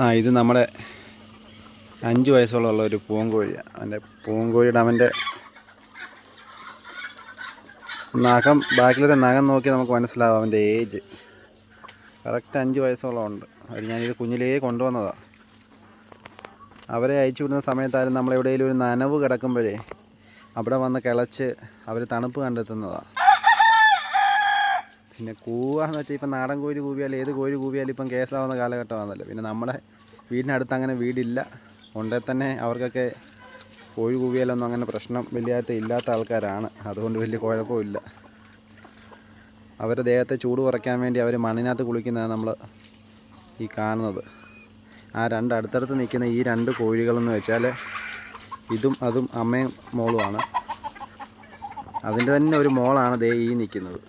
ആ ഇത് നമ്മുടെ അഞ്ച് വയസ്സോളമുള്ള ഒരു പൂങ്കോഴിയാണ് അവന്റെ പൂങ്കോഴിയുടെ അവന്റെ നഖം ബാക്കിലത്തെ നഖം നോക്കി നമുക്ക് മനസ്സിലാവും അവന്റെ ഏജ്. കറക്റ്റ് അഞ്ച് വയസ്സോളം ഉണ്ട്. അത് ഞാനിത് കുഞ്ഞിലേ കൊണ്ടുവന്നതാണ് അവരെ അയച്ചു വിടുന്ന സമയത്തായാലും നമ്മളെവിടെയെങ്കിലും ഒരു നനവ് കിടക്കുമ്പോഴേ അവിടെ വന്ന് കിളച്ച് അവർ തണുപ്പ് കണ്ടെത്തുന്നതാണ് പിന്നെ കൂവാന്ന് വെച്ചാൽ ഇപ്പം നാടൻ കോഴി കൂവിയാൽ ഏത് കോഴി കൂവിയാലും ഇപ്പം കേസാവുന്ന കാലഘട്ടമാണല്ലോ. പിന്നെ നമ്മുടെ വീടിനടുത്ത് അങ്ങനെ വീടില്ല. ഉണ്ടേ തന്നെ അവർക്കൊക്കെ കോഴി കൂവിയാലൊന്നും അങ്ങനെ പ്രശ്നം വലിയതായിട്ട് ഇല്ലാത്ത ആൾക്കാരാണ്. അതുകൊണ്ട് വലിയ കുഴപ്പമില്ല അവരുടെ ദേഹത്തെ ചൂട് കുറയ്ക്കാൻ വേണ്ടി അവർ മണ്ണിനകത്ത് കുളിക്കുന്നതാണ് നമ്മൾ ഈ കാണുന്നത്. ആ രണ്ട് അടുത്തടുത്ത് നിൽക്കുന്ന ഈ രണ്ട് കോഴികളെന്ന് വെച്ചാൽ ഇതും അതും അമ്മയും മോളുമാണ്. അതിന്റെ തന്നെ ഒരു മോളാണ് ദേ ഈ നിൽക്കുന്നത്.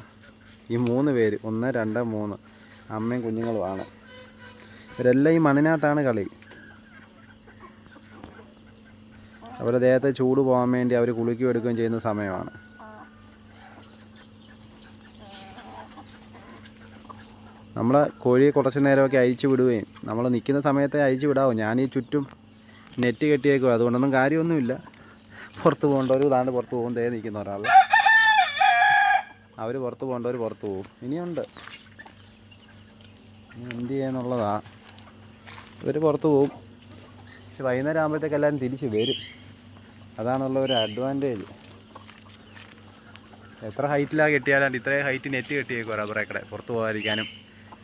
ഈ മൂന്ന് പേര് ഒന്ന് രണ്ട് മൂന്ന് അമ്മയും കുഞ്ഞുങ്ങളുമാണ് ഇവരെല്ലാം ഈ മണ്ണിനകത്താണ് കളി. അവരെ ദേഹത്തെ ചൂട് പോകാൻ വേണ്ടി അവർ കുളിക്കുകയും എടുക്കുകയും ചെയ്യുന്ന സമയമാണ്. നമ്മൾ കോഴിയെ കുറച്ച് നേരമൊക്കെ അഴിച്ചു വിടുകയും നമ്മൾ നിൽക്കുന്ന സമയത്തെ അഴിച്ചു വിടാവും. ഞാൻ ഈ ചുറ്റും നെറ്റ് കെട്ടിയേക്കും അതുകൊണ്ടൊന്നും കാര്യമൊന്നുമില്ല. പുറത്ത് പോകേണ്ടവർ ഇതാണ്ട് പുറത്ത് പോകും. ദേ നിൽക്കുന്ന ഒരാൾ അവർ പുറത്ത് പോകേണ്ടവർ പുറത്ത് പോകും ഇനിയുണ്ട്. ഇനി എന്ത് ചെയ്യാന്നുള്ളതാ. ഇവർ പുറത്ത് പോകും പക്ഷെ വൈകുന്നേരം ആകുമ്പോഴത്തേക്ക് എല്ലാവരും തിരിച്ച് വരും. അതാണുള്ള ഒരു അഡ്വാന്റേജ് എത്ര ഹൈറ്റിലാണ് കെട്ടിയാലും ഇത്രയും ഹൈറ്റ് നെറ്റ് കെട്ടിയേക്കും റബ്ബറേക്കടെ പുറത്ത് പോകാതിരിക്കാനും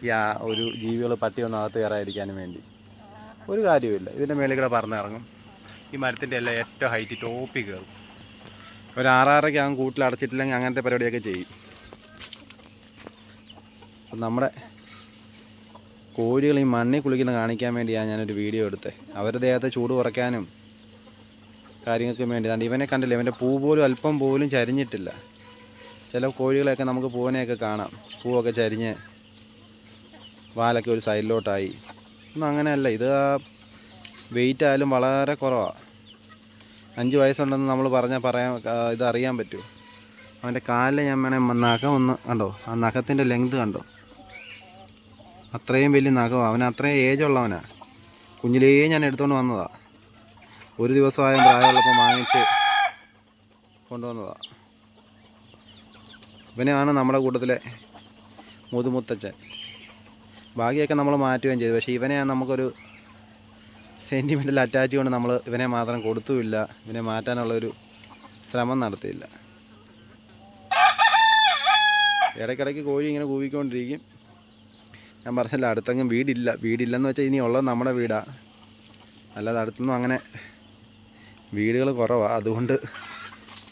ഈ ആ ഒരു ജീവികൾ പട്ടി ഒന്നും അകത്ത് കയറാതിരിക്കാനും വേണ്ടി. ഒരു കാര്യമില്ല ഇതിന്റെ മേളിൽ കൂടെ പറന്നിറങ്ങും. ഈ മരത്തിന്റെ എല്ലാം ഏറ്റവും ഹൈറ്റ് ടോപ്പിൽ കയറും. ഒരു ആറാറൊക്കെ ആകും കൂട്ടിൽ അടച്ചിട്ടില്ലെങ്കിൽ അങ്ങനത്തെ പരിപാടിയൊക്കെ ചെയ്യും. അപ്പം നമ്മുടെ കോഴികൾ ഈ മണ്ണിൽ കുളിക്കുന്ന കാണിക്കാൻ വേണ്ടിയാണ് ഞാനൊരു വീഡിയോ എടുത്തത് അവരുടെ ദേഹത്തെ ചൂട് കുറയ്ക്കാനും കാര്യങ്ങൾക്കും വേണ്ടി. അതുകൊണ്ട് ഇവനെ കണ്ടില്ല? ഇവന്റെ പൂ പോലും അല്പം പോലും ചരിഞ്ഞിട്ടില്ല. ചില കോഴികളെയൊക്കെ നമുക്ക് പൂവനെയൊക്കെ കാണാം. പൂവൊക്കെ ചരിഞ്ഞ് വാലൊക്കെ ഒരു സൈഡിലോട്ടായി. ഒന്നും അങ്ങനെയല്ല. ഇത് വെയിറ്റ് ആയാലും വളരെ കുറവാണ് അഞ്ച് വയസ്സുണ്ടെന്ന് നമ്മൾ പറഞ്ഞാൽ പറയാൻ ഇതറിയാൻ പറ്റുമോ അവന്റെ കാലിൽ ഞാൻ വേണേ നഖം ഒന്ന് കണ്ടോ? ആ നഖത്തിന്റെ ലെങ്ത് കണ്ടോ? അത്രയും വലിയ നഖം. അവൻ അത്രയും ഏജ് ഉള്ളവനാ. കുഞ്ഞിലേ ഞാൻ എടുത്തുകൊണ്ട് വന്നതാ. ഒരു ദിവസമായും പ്രായമുള്ളപ്പോൾ വാങ്ങിച്ച് കൊണ്ടുവന്നതാ. ഇവനെയാണ് നമ്മുടെ കൂട്ടത്തിലെ മുതുമുത്തച്ഛൻ. ബാക്കിയൊക്കെ നമ്മൾ മാറ്റുകയും ചെയ്തു. പക്ഷേ ഇവനെ നമുക്കൊരു സെന്റിമെന്റൽ അറ്റാച്ച് കൊണ്ട് നമ്മൾ ഇവനെ മാത്രം കൊടുത്തുമില്ല. ഇവനെ മാറ്റാനുള്ളൊരു ശ്രമം നടത്തിയില്ല. ഇടയ്ക്കിടയ്ക്ക് കോഴി ഇങ്ങനെ കൂവിക്കൊണ്ടിരിക്കും. ഞാൻ പറഞ്ഞില്ല അടുത്തെങ്കിലും വീടില്ല. വീടില്ലെന്ന് വെച്ചാൽ ഇനി ഉള്ളത് നമ്മുടെ വീടാണ് അല്ലാതെ അടുത്തൊന്നും അങ്ങനെ വീടുകൾ കുറവാണ് അതുകൊണ്ട്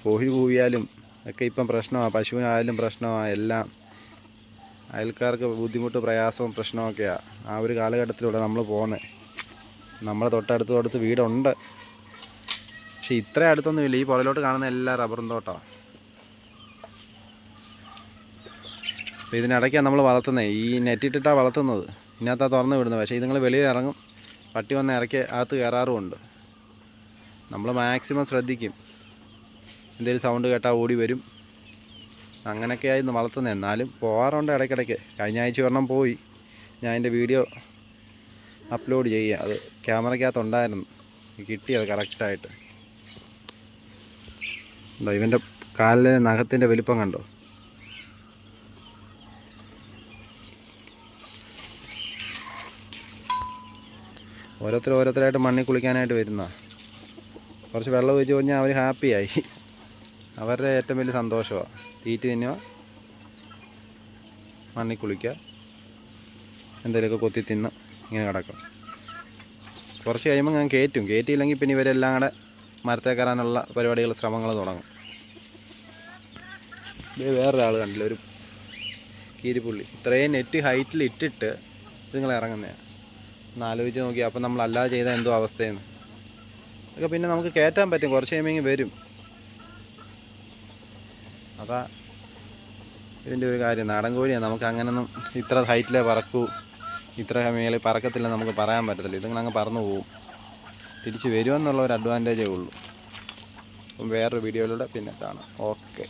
കോഴി കൂവിയാലും ഒക്കെ ഇപ്പം പ്രശ്നമാണ് പശുവിനായാലും പ്രശ്നമാണ് എല്ലാം അയൽക്കാർക്ക് ബുദ്ധിമുട്ട് പ്രയാസവും പ്രശ്നമൊക്കെയാണ് ആ ഒരു കാലഘട്ടത്തിലൂടെ നമ്മൾ പോകുന്നത് നമ്മളെ തൊട്ടടുത്ത് തൊട്ടടുത്ത് വീടുണ്ട്. പക്ഷേ ഇത്ര അടുത്തൊന്നുമില്ല. ഈ പുറയിലോട്ട് കാണുന്ന എല്ലാ റബ്ബറും തോട്ടമാണ് അപ്പോൾ ഇതിനിടയ്ക്കാണ് നമ്മൾ വളർത്തുന്നത് ഈ നെറ്റിട്ടിട്ടാണ് വളർത്തുന്നത്. ഇതിനകത്താണ് തുറന്ന് വിടുന്നത്. പക്ഷേ ഇതുങ്ങൾ വെളിയിൽ ഇറങ്ങും. പട്ടി വന്ന് ഇറക്കി അകത്ത് കയറാറുമുണ്ട്. നമ്മൾ മാക്സിമം ശ്രദ്ധിക്കും. എന്തെങ്കിലും സൗണ്ട് കേട്ടാൽ ഓടി വരും. അങ്ങനെയൊക്കെയായിരുന്നു വളർത്തുന്നത് എന്നാലും പോകാറുണ്ട് ഇടയ്ക്കിടയ്ക്ക്. കഴിഞ്ഞ ആഴ്ച ഒരെണ്ണം പോയി. ഞാൻ എന്റെ വീഡിയോ അപ്ലോഡ് ചെയ്യുക. അത് ക്യാമറയ്ക്കകത്ത് ക്യാമറയ്ക്കകത്തുണ്ടായിരുന്നു. കിട്ടിയത് കറക്റ്റായിട്ട്. ഇവന്റെ കാലിലെ നഖത്തിന്റെ വലിപ്പം കണ്ടോ? ഓരോരുത്തർ ഓരോരുത്തരായിട്ട് മണ്ണിൽ കുളിക്കാനായിട്ട് വരുന്ന കുറച്ച് വെള്ളം ഒഴിച്ച് കഴിഞ്ഞാൽ അവർ ഹാപ്പിയായി. അവരുടെ ഏറ്റവും വലിയ സന്തോഷമാണ് തീറ്റി തിന്നുക. മണ്ണിൽ കുളിക്കുക. എന്തെങ്കിലുമൊക്കെ കൊത്തി തിന്ന് ഇങ്ങനെ കിടക്കും. കുറച്ച് കഴിയുമ്പോൾ ഞാൻ കയറ്റും. കയറ്റിയില്ലെങ്കിൽ പിന്നെ ഇവരെല്ലാം കൂടെ മരത്തെ കയറാനുള്ള പരിപാടികൾ ശ്രമങ്ങൾ തുടങ്ങും. ഇത് വേറൊരാൾ കണ്ടില്ല ഒരു കീരിപ്പുള്ളി. ഇത്രയും നെറ്റ് ഹൈറ്റിൽ ഇട്ടിട്ട് നിങ്ങൾ ഇറങ്ങുന്നതാണ് ഒന്ന് ആലോചിച്ച് നോക്കി. അപ്പം നമ്മൾ അല്ലാതെ ചെയ്ത എന്തോ അവസ്ഥയെന്ന് അതൊക്കെ പിന്നെ നമുക്ക് കയറ്റാൻ പറ്റും. കുറച്ച് കഴിയുമ്പോൾ വരും. അതാ ഇതിന്റെ ഒരു കാര്യം. നാടൻ കോഴിയാണ് നമുക്ക് അങ്ങനൊന്നും ഇത്ര ഹൈറ്റിലെ പറക്കൂ. ഇത്ര മേളിൽ പറക്കത്തില്ല നമുക്ക് പറയാൻ പറ്റത്തില്ല. ഇതുങ്ങൾ പറന്നു പോകും തിരിച്ച് വരുമെന്നുള്ള ഒരു അഡ്വാന്റേജേ ഉള്ളൂ. അപ്പം വേറൊരു വീഡിയോയിലൂടെ പിന്നെ കാണാം. ഓക്കെ